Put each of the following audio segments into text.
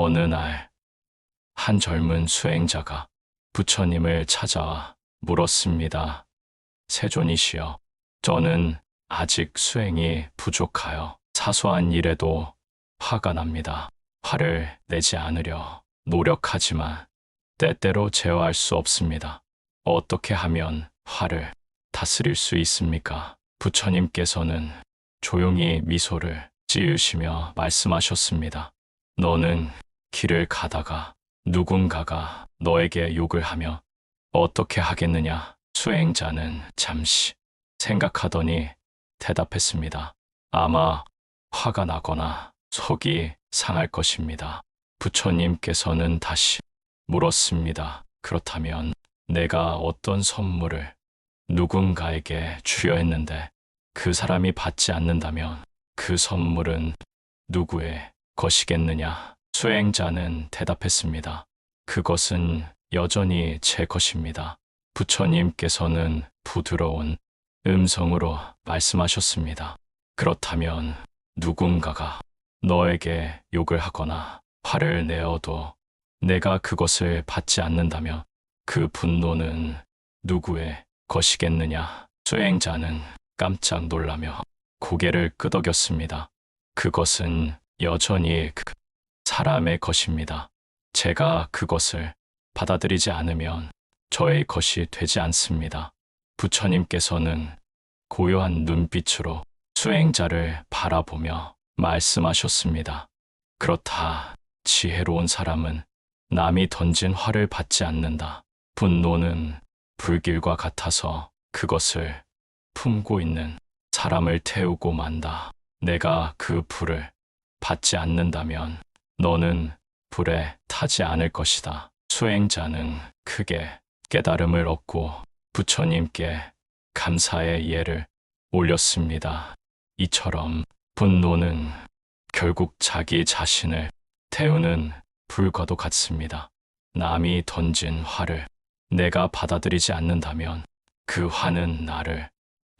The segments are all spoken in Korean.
어느 날, 한 젊은 수행자가 부처님을 찾아와 물었습니다. 세존이시여, 저는 아직 수행이 부족하여 사소한 일에도 화가 납니다. 화를 내지 않으려 노력하지만 때때로 제어할 수 없습니다. 어떻게 하면 화를 다스릴 수 있습니까? 부처님께서는 조용히 미소를 지으시며 말씀하셨습니다. 너는 길을 가다가 누군가가 너에게 욕을 하며 어떻게 하겠느냐? 수행자는 잠시 생각하더니 대답했습니다. 아마 화가 나거나 속이 상할 것입니다. 부처님께서는 다시 물었습니다. 그렇다면 내가 어떤 선물을 누군가에게 주려 했는데 그 사람이 받지 않는다면 그 선물은 누구의 것이겠느냐? 수행자는 대답했습니다. 그것은 여전히 제 것입니다. 부처님께서는 부드러운 음성으로 말씀하셨습니다. 그렇다면 누군가가 너에게 욕을 하거나 화를 내어도 내가 그것을 받지 않는다면 그 분노는 누구의 것이겠느냐? 수행자는 깜짝 놀라며 고개를 끄덕였습니다. 그것은 여전히 그 사람의 것입니다. 제가 그것을 받아들이지 않으면 저의 것이 되지 않습니다. 부처님께서는 고요한 눈빛으로 수행자를 바라보며 말씀하셨습니다. 그렇다. 지혜로운 사람은 남이 던진 화를 받지 않는다. 분노는 불길과 같아서 그것을 품고 있는 사람을 태우고 만다. 내가 그 불을 받지 않는다면 너는 불에 타지 않을 것이다. 수행자는 크게 깨달음을 얻고 부처님께 감사의 예를 올렸습니다. 이처럼 분노는 결국 자기 자신을 태우는 불과도 같습니다. 남이 던진 화를 내가 받아들이지 않는다면 그 화는 나를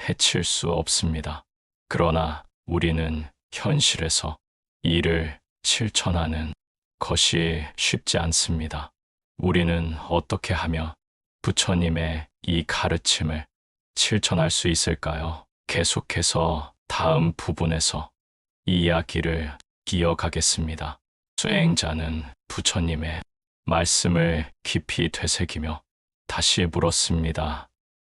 해칠 수 없습니다. 그러나 우리는 현실에서 이를 실천하는 것이 쉽지 않습니다. 우리는 어떻게 하며 부처님의 이 가르침을 실천할 수 있을까요? 계속해서 다음 부분에서 이야기를 이어가겠습니다. 수행자는 부처님의 말씀을 깊이 되새기며 다시 물었습니다.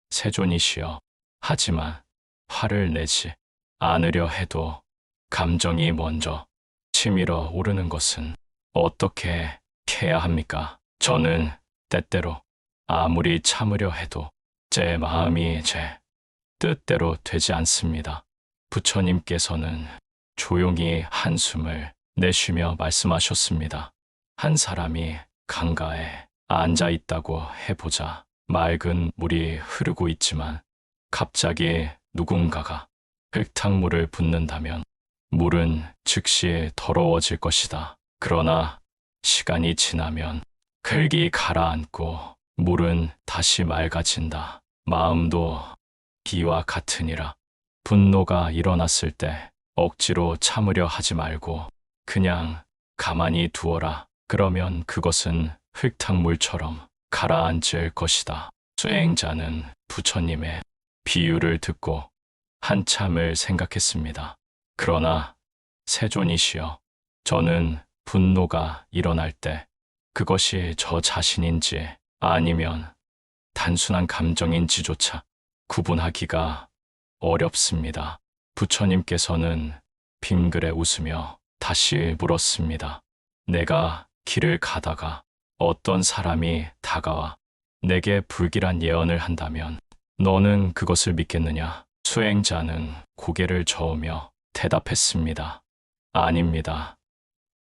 세존이시여, 하지만 화를 내지 않으려 해도 감정이 먼저 치밀어 오르는 것은 어떻게 해야 합니까? 저는 때때로 아무리 참으려 해도 제 마음이 제 뜻대로 되지 않습니다. 부처님께서는 조용히 한숨을 내쉬며 말씀하셨습니다. 한 사람이 강가에 앉아 있다고 해보자. 맑은 물이 흐르고 있지만 갑자기 누군가가 흙탕물을 붓는다면 물은 즉시 더러워질 것이다. 그러나 시간이 지나면 흙이 가라앉고 물은 다시 맑아진다. 마음도 이와 같으니라. 분노가 일어났을 때 억지로 참으려 하지 말고 그냥 가만히 두어라. 그러면 그것은 흙탕물처럼 가라앉을 것이다. 수행자는 부처님의 비유를 듣고 한참을 생각했습니다. 그러나 세존이시여, 저는 분노가 일어날 때 그것이 저 자신인지 아니면 단순한 감정인지조차 구분하기가 어렵습니다. 부처님께서는 빙그레 웃으며 다시 물었습니다. 내가 길을 가다가 어떤 사람이 다가와 내게 불길한 예언을 한다면 너는 그것을 믿겠느냐? 수행자는 고개를 저으며 대답했습니다. 아닙니다.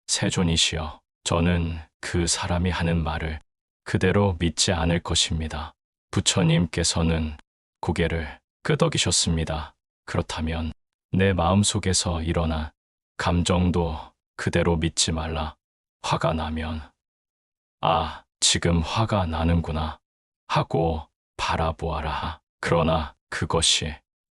세존이시여, 저는 그 사람이 하는 말을 그대로 믿지 않을 것입니다. 부처님께서는 고개를 끄덕이셨습니다. 그렇다면 내 마음속에서 일어난 감정도 그대로 믿지 말라. 화가 나면, 아, 지금 화가 나는구나 하고 바라보아라. 그러나 그것이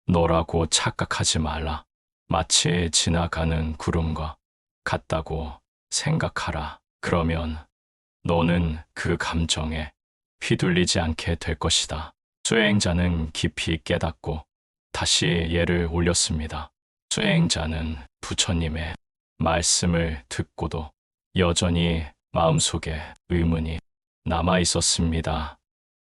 너라고 착각하지 말라. 마치 지나가는 구름과 같다고 생각하라. 그러면 너는 그 감정에 휘둘리지 않게 될 것이다. 수행자는 깊이 깨닫고 다시 예를 올렸습니다. 수행자는 부처님의 말씀을 듣고도 여전히 마음속에 의문이 남아 있었습니다.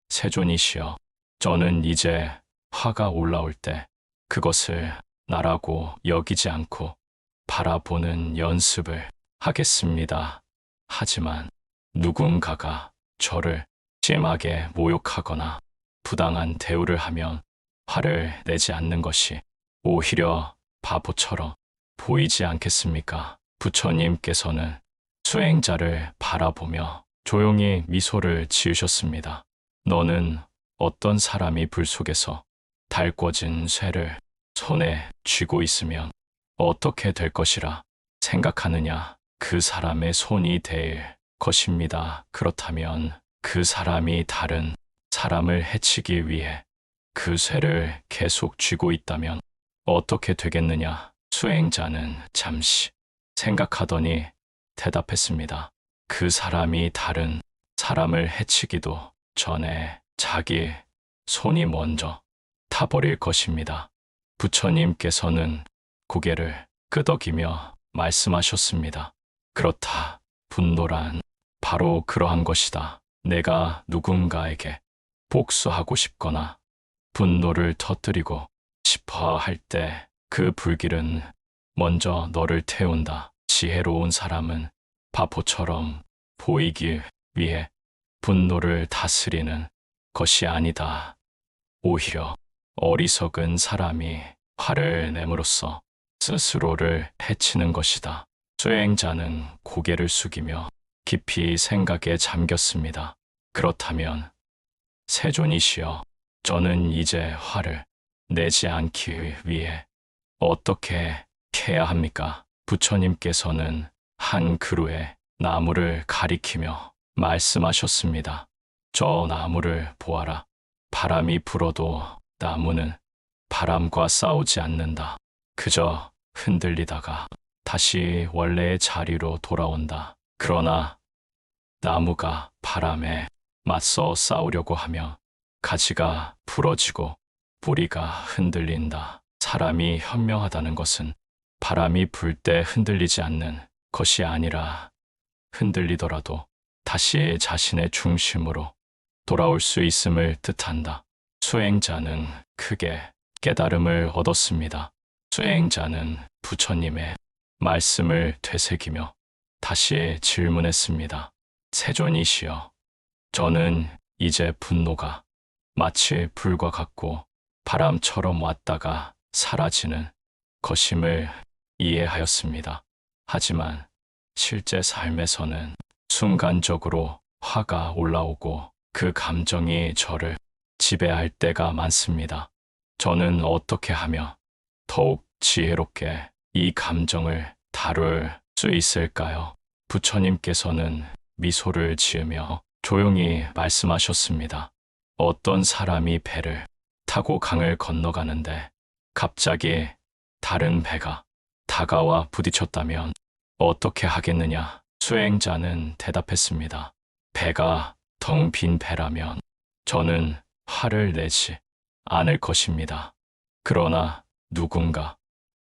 세존이시여, 저는 이제 화가 올라올 때 그것을 나라고 여기지 않고 바라보는 연습을 하겠습니다. 하지만 누군가가 저를 심하게 모욕하거나 부당한 대우를 하면 화를 내지 않는 것이 오히려 바보처럼 보이지 않겠습니까? 부처님께서는 수행자를 바라보며 조용히 미소를 지으셨습니다. 너는 어떤 사람이 불 속에서 달궈진 쇠를 손에 쥐고 있으면 어떻게 될 것이라 생각하느냐? 그 사람의 손이 될 것입니다. 그렇다면 그 사람이 다른 사람을 해치기 위해 그 쇠를 계속 쥐고 있다면 어떻게 되겠느냐? 수행자는 잠시 생각하더니 대답했습니다. 그 사람이 다른 사람을 해치기도 전에 자기 손이 먼저 타버릴 것입니다. 부처님께서는 고개를 끄덕이며 말씀하셨습니다. 그렇다. 분노란 바로 그러한 것이다. 내가 누군가에게 복수하고 싶거나 분노를 터뜨리고 싶어 할 때 그 불길은 먼저 너를 태운다. 지혜로운 사람은 바보처럼 보이기 위해 분노를 다스리는 것이 아니다. 오히려 어리석은 사람이 화를 내므로써 스스로를 해치는 것이다. 수행자는 고개를 숙이며 깊이 생각에 잠겼습니다. 그렇다면 세존이시여, 저는 이제 화를 내지 않기 위해 어떻게 해야 합니까? 부처님께서는 한 그루의 나무를 가리키며 말씀하셨습니다. 저 나무를 보아라. 바람이 불어도 나무는 바람과 싸우지 않는다. 그저 흔들리다가 다시 원래의 자리로 돌아온다. 그러나 나무가 바람에 맞서 싸우려고 하며 가지가 부러지고 뿌리가 흔들린다. 사람이 현명하다는 것은 바람이 불 때 흔들리지 않는 것이 아니라 흔들리더라도 다시 자신의 중심으로 돌아올 수 있음을 뜻한다. 수행자는 크게 깨달음을 얻었습니다. 수행자는 부처님의 말씀을 되새기며 다시 질문했습니다. 세존이시여, 저는 이제 분노가 마치 불과 같고 바람처럼 왔다가 사라지는 것임을 이해하였습니다. 하지만 실제 삶에서는 순간적으로 화가 올라오고 그 감정이 저를 지배할 때가 많습니다. 저는 어떻게 하면 더욱 지혜롭게 이 감정을 다룰 수 있을까요? 부처님께서는 미소를 지으며 조용히 말씀하셨습니다. 어떤 사람이 배를 타고 강을 건너가는데 갑자기 다른 배가 다가와 부딪혔다면 어떻게 하겠느냐? 수행자는 대답했습니다. 배가 텅 빈 배라면 저는 화를 내지 않을 것입니다. 그러나 누군가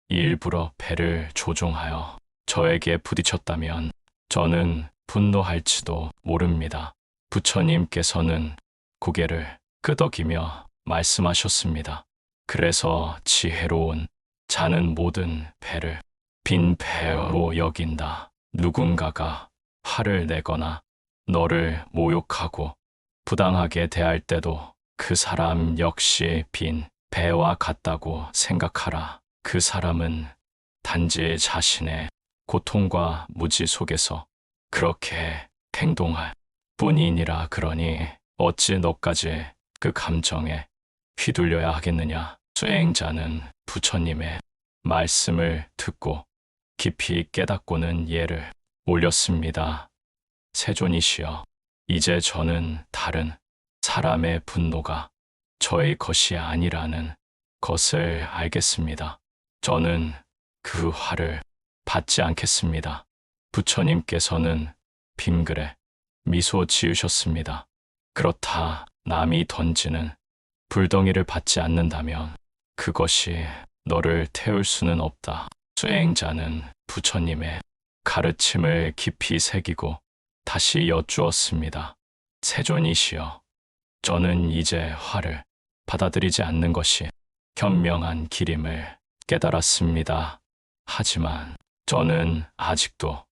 일부러 배를 조종하여 저에게 부딪혔다면 저는 분노할지도 모릅니다. 부처님께서는 고개를 끄덕이며 말씀하셨습니다. 그래서 지혜로운 자는 모든 배를 빈 배로 여긴다. 누군가가 화를 내거나 너를 모욕하고 부당하게 대할 때도 그 사람 역시 빈 배와 같다고 생각하라. 그 사람은 단지 자신의 고통과 무지 속에서 그렇게 행동할 뿐이니라 그러니 어찌 너까지 그 감정에 휘둘려야 하겠느냐. 수행자는 부처님의 말씀을 듣고 깊이 깨닫고는 예를 올렸습니다. 세존이시여, 이제 저는 다른 사람의 분노가 저의 것이 아니라는 것을 알겠습니다. 저는 그 화를 받지 않겠습니다. 부처님께서는 빙그레 미소 지으셨습니다. 그렇다 남이 던지는 불덩이를 받지 않는다면 그것이 너를 태울 수는 없다. 수행자는 부처님의 가르침을 깊이 새기고 다시 여쭈었습니다. 세존이시여, 저는 이제 화를 받아들이지 않는 것이 현명한 길임을 깨달았습니다. 하지만 저는 아직도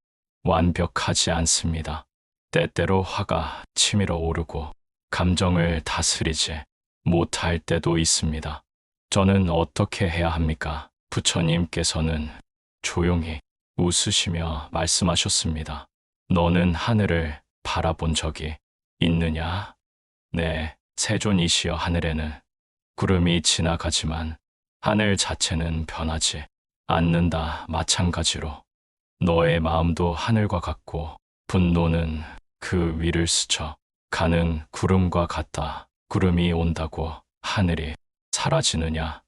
완벽하지 않습니다. 때때로 화가 치밀어 오르고 감정을 다스리지 못할 때도 있습니다. 저는 어떻게 해야 합니까? 부처님께서는 조용히 웃으시며 말씀하셨습니다. 너는 하늘을 바라본 적이 있느냐? 네, 세존이시여 하늘에는 구름이 지나가지만 하늘 자체는 변하지 않는다 마찬가지로 너의 마음도 하늘과 같고 분노는 그 위를 스쳐 가는 구름과 같다. 구름이 온다고 하늘이 사라지느냐?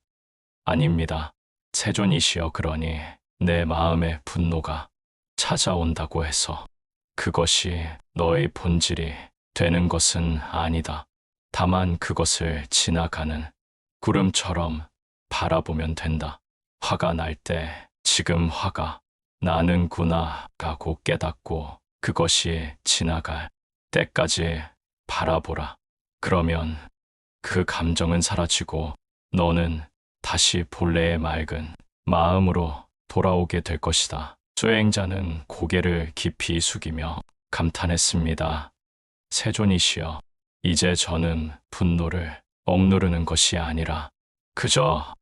아닙니다. 세존이시여 그러니 내 마음의 분노가 찾아온다고 해서 그것이 너의 본질이 되는 것은 아니다. 다만 그것을 지나가는 구름처럼 바라보면 된다. 화가 날 때 지금 화가 나는구나 가고 깨닫고 그것이 지나갈 때까지 바라보라. 그러면 그 감정은 사라지고 너는 다시 본래의 맑은 마음으로 돌아오게 될 것이다. 수행자는 고개를 깊이 숙이며 감탄했습니다. 세존이시여, 이제 저는 분노를 억누르는 것이 아니라 그저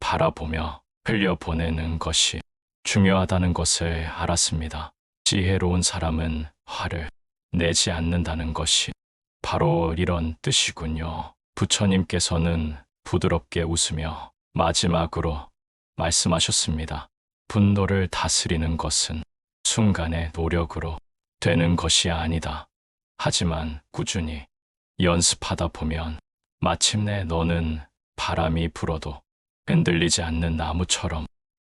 바라보며 흘려보내는 것이 중요하다는 것을 알았습니다. 지혜로운 사람은 화를 내지 않는다는 것이 바로 이런 뜻이군요. 부처님께서는 부드럽게 웃으며 마지막으로 말씀하셨습니다. 분노를 다스리는 것은 순간의 노력으로 되는 것이 아니다. 하지만 꾸준히 연습하다 보면 마침내 너는 바람이 불어도 흔들리지 않는 나무처럼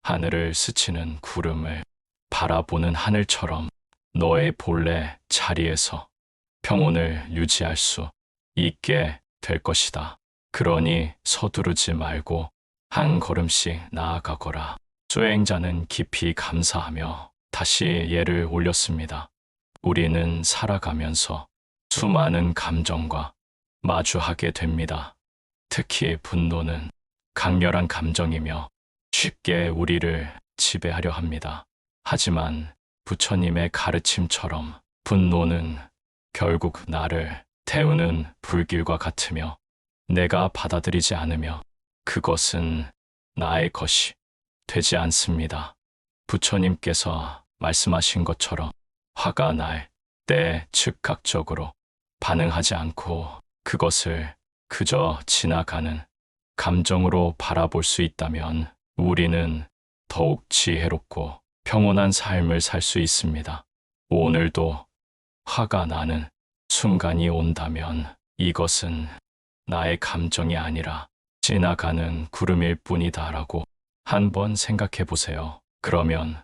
하늘을 스치는 구름을 바라보는 하늘처럼 너의 본래 자리에서 평온을 유지할 수 있게 될 것이다. 그러니 서두르지 말고 한 걸음씩 나아가거라. 수행자는 깊이 감사하며 다시 예를 올렸습니다. 우리는 살아가면서 수많은 감정과 마주하게 됩니다. 특히 분노는 강렬한 감정이며 쉽게 우리를 지배하려 합니다. 하지만 부처님의 가르침처럼 분노는 결국 나를 태우는 불길과 같으며 내가 받아들이지 않으며 그것은 나의 것이 되지 않습니다. 부처님께서 말씀하신 것처럼 화가 날 때 즉각적으로 반응하지 않고 그것을 그저 지나가는 감정으로 바라볼 수 있다면 우리는 더욱 지혜롭고 평온한 삶을 살 수 있습니다. 오늘도 화가 나는 순간이 온다면 이것은 나의 감정이 아니라 지나가는 구름일 뿐이다라고 한번 생각해 보세요. 그러면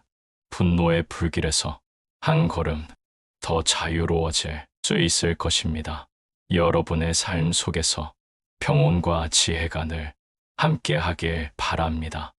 분노의 불길에서 한 걸음 더 자유로워질 수 있을 것입니다. 여러분의 삶 속에서 평온과 지혜가 늘 함께 하길 바랍니다.